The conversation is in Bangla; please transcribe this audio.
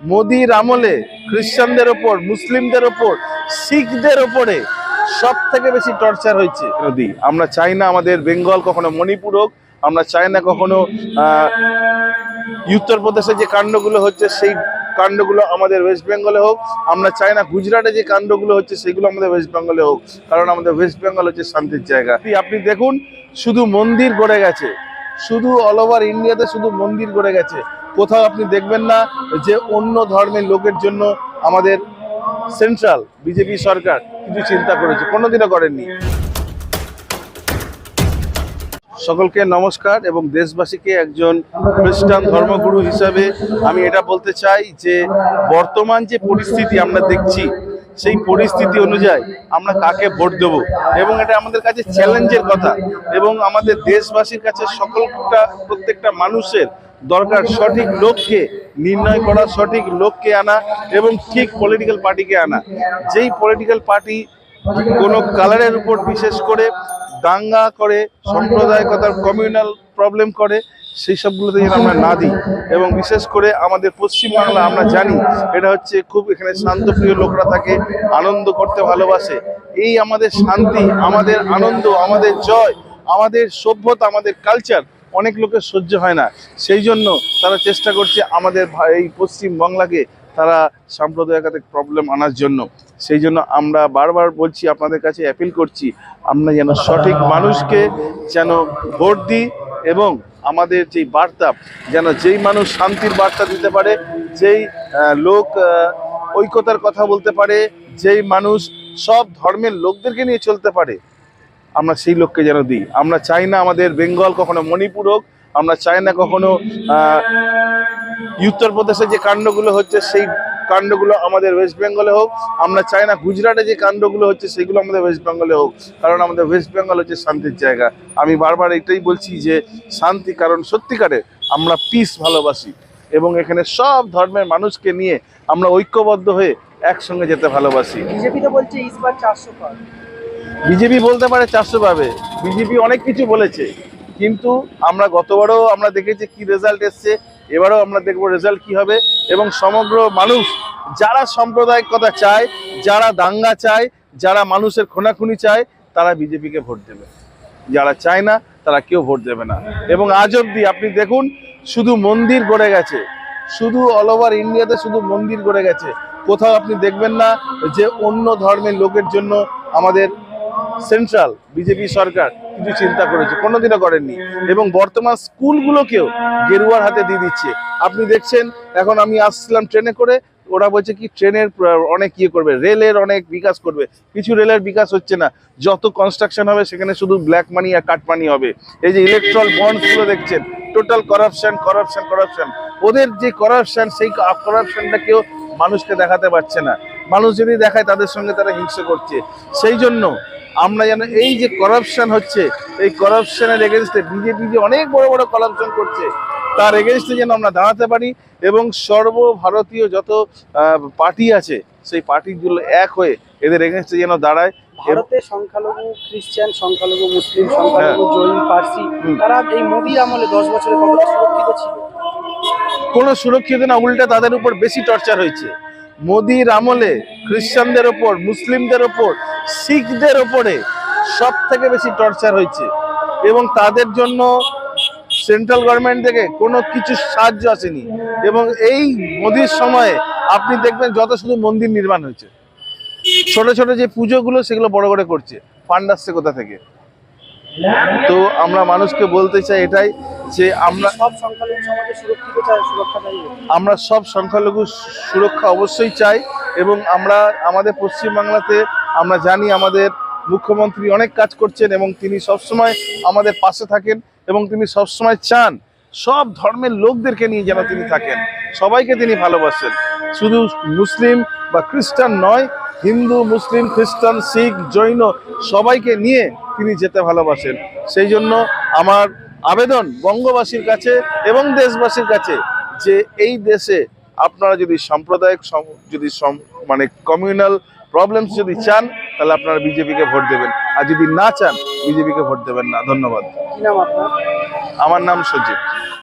মোদির আমলে খ্রিস্টানদের ওপর মুসলিমদের ওপর শিখদের ওপরে সব থেকে বেশি টর্চার হয়েছে। নদী আমরা চাই না আমাদের বেঙ্গল কখনো মণিপুর হোক আমরা চাই না কখনো উত্তরপ্রদেশে যে কাণ্ডগুলো হচ্ছে সেই কাণ্ডগুলো আমাদের ওয়েস্ট বেঙ্গলে হোক আমরা চাই না গুজরাটে যে কাণ্ডগুলো হচ্ছে সেগুলো আমাদের ওয়েস্ট বেঙ্গলে হোক কারণ আমাদের ওয়েস্ট বেঙ্গল হচ্ছে শান্তির জায়গা। আপনি দেখুন শুধু মন্দির গড়ে গেছে শুধু অল ওভার ইন্ডিয়াতে শুধু মন্দির গড়ে গেছে। কোথাও আপনি দেখবেন না যে অন্য ধর্মের লোকের জন্য আমাদের সেন্ট্রাল বিজেপি সরকার কিছু চিন্তা করেছে, কোনোদিনও করেননি। সকলকে নমস্কার এবং দেশবাসীকে একজন খ্রিস্টান ধর্মগুরু হিসাবে আমি এটা বলতে চাই যে বর্তমান যে পরিস্থিতি আমরা দেখছি সেই পরিস্থিতি অনুযায়ী আমরা কাকে ভোট দেব? এবং এটা আমাদের কাছে চ্যালেঞ্জের কথা। এবং আমাদের দেশবাসীর কাছে সকলটা, প্রত্যেকটা মানুষের দরকার সঠিক লোককে নির্ণয় করা, সঠিক লোককে আনা এবং ঠিক পলিটিক্যাল পার্টিকে আনা। যেই পলিটিক্যাল পার্টি কোনো কালারের উপর বিশেষ করে দাঙ্গা করে সাম্প্রদায়িকতার কমিউনাল প্রবলেম করে সেই সবগুলোতে যেন আমরা না দিই। এবং বিশেষ করে আমাদের পশ্চিমবাংলা আমরা জানি, এটা হচ্ছে খুব এখানে শান্তপ্রিয় লোকরা থাকে আনন্দ করতে ভালোবাসে। এই আমাদের শান্তি, আমাদের আনন্দ, আমাদের জয়, আমাদের সভ্যতা, আমাদের কালচার অনেক লোকের সহ্য হয় না। সেই জন্য তারা চেষ্টা করছে আমাদের এই পশ্চিম বাংলাকে তারা সাম্প্রদায়িক প্রবলেম আনার জন্য। সেই জন্য আমরা বারবার বলছি, আপনাদের কাছে অ্যাপিল করছি, আমরা যেন সঠিক মানুষকে যেন ভোট দিই এবং আমাদের যেই বার্তা, যেন যেই মানুষ শান্তির বার্তা দিতে পারে, যেই লোক ঐক্যতার কথা বলতে পারে, যেই মানুষ সব ধর্মের লোকদেরকে নিয়ে চলতে পারে, আমরা সেই লোককে যেন দিই। আমরা চাই না আমাদের বেঙ্গল কখনো মণিপুর হোক, আমরা চাই না কখনো উত্তরপ্রদেশে যে কাণ্ডগুলো হচ্ছে, সেই কাণ্ডগুলো আমাদের ওয়েস্ট বেঙ্গলে হোক আমরা চাই না গুজরাটে যে কাণ্ডগুলো হচ্ছে সেগুলো আমাদের ওয়েস্ট বেঙ্গলে হোক কারণ আমাদের ওয়েস্ট বেঙ্গল হচ্ছে শান্তির জায়গা। আমি বারবার এটাই বলছি যে শান্তি কারণ সত্যিকারে আমরা পিস ভালোবাসি এবং এখানে সব ধর্মের মানুষকে নিয়ে আমরা ঐক্যবদ্ধ হয়ে একসঙ্গে যেতে ভালোবাসি। বিজেপি তো বলছে ইসবার চারশো বিজেপি বলতে পারে চারশো পাবে বিজেপি অনেক কিছু বলেছে কিন্তু আমরা গতবারও আমরা দেখেছি কি রেজাল্ট এসছে এবারও আমরা দেখব রেজাল্ট কি হবে এবং সমগ্র মানুষ যারা সাম্প্রদায়িকতা চায়, যারা দাঙ্গা চায়, যারা মানুষের খুনাখুনি চায়, তারা বিজেপিকে ভোট দেবে। যারা চায় না, তারা কেউ ভোট দেবে না। এবং আজ অব্দি আপনি দেখুন, শুধু মন্দির গড়ে গেছে। শুধু অল ওভার ইন্ডিয়াতে শুধু মন্দির গড়ে গেছে। কোথাও আপনি দেখবেন না যে অন্য ধর্মের লোকের জন্য আমাদের সেন্ট্রাল, বিজেপি সরকার কিছু চিন্তা করেছে, কোনোদিনও করেননি। এবং বর্তমান স্কুলগুলোকেও গেরুয়ার হাতে দিয়ে দিচ্ছে। আপনি দেখছেন, এখন আমি আসছিলাম ট্রেনে করে, ওরা বলছে কি, ট্রেনের অনেক ইয়ে করবে, রেলের অনেক বিকাশ করবে। কিছু রেলের বিকাশ হচ্ছে না। যত কনস্ট্রাকশন হবে, সেখানে শুধু ব্ল্যাক মানি আর কাট মানি হবে। এই যে ইলেকট্রল বন্ডসগুলো দেখছেন টোটাল করাপশন করাপশন করাপশন ওদের যে করাপশন সেই করাপশনটাকেও মানুষকে দেখাতে পারছে না। মানুষ যদি দেখায় তাদের সঙ্গে তারা হিংসা করছে। সেই জন্য আমরা যেন এই যে করাপশন হচ্ছে এই করাপশনের এগেনস্টে বিজেপি যে অনেক বড় বড় করাপশন করছে তার এগেনস্টে যেন আমরা দাঁড়াতে পারি এবং সর্বভারতীয় যত পার্টি আছে সেই পার্টিগুলো এক হয়ে এদের এগেনস্টে যেন দাঁড়ায়। ভারতে সংখ্যালঘু খ্রিস্টান সংখ্যালঘু মুসলিম সংখ্যালঘু জৈন পার্সি তারা এই আমলে দশ বছরে কতটা সুরক্ষিত ছিল? কোনো সুরক্ষিত না উল্টে তাদের উপর বেশি টর্চার হয়েছে। মোদির আমলে খ্রিস্টানদের ওপর, মুসলিমদের ওপর, শিখদের ওপরে সব থেকে বেশি টর্চার হয়েছে। এবং তাদের জন্য সেন্ট্রাল গভর্নমেন্ট থেকে কোনো কিছু সাহায্য আসেনি। এবং এই মোদির সময়ে আপনি দেখবেন যত শুধু মন্দির নির্মাণ হয়েছে। ছোট ছোট যে পুজোগুলো সেগুলো বড় করে করছে। ফান্ড আসছে কোথা থেকে? তো আমরা মানুষকে বলতে চাই এটাই যে আমরা সব সংখ্যালঘু সমাজে সুরক্ষিত চায় সুরক্ষা চাই? আমরা সব সংখ্যালঘু সুরক্ষা অবশ্যই চাই এবং আমরা আমাদের পশ্চিমবাংলাতে আমরা জানি আমাদের মুখ্যমন্ত্রী অনেক কাজ করছেন এবং তিনি সবসময় আমাদের পাশে থাকেন এবং তিনি সবসময় চান সব ধর্মের লোকদেরকে নিয়ে যেন তিনি থাকেন। সবাইকে তিনি ভালোবাসেন। শুধু মুসলিম বা খ্রিস্টান নয় হিন্দু মুসলিম খ্রিস্টান শিখ জৈন সবাইকে নিয়ে তিনি যেতে ভালোবাসেন। সেই জন্য আমার আবেদন বঙ্গবাসীর কাছে এবং দেশবাসীর কাছে যে এই দেশে আপনারা যদি সাম্প্রদায়িক যদি মানে কমিউনাল প্রবলেমস যদি চান তাহলে আপনারা বিজেপিকে ভোট দেবেন। আর যদি না চান বিজেপিকে ভোট দেবেন না। ধন্যবাদ। আমার নাম সজীব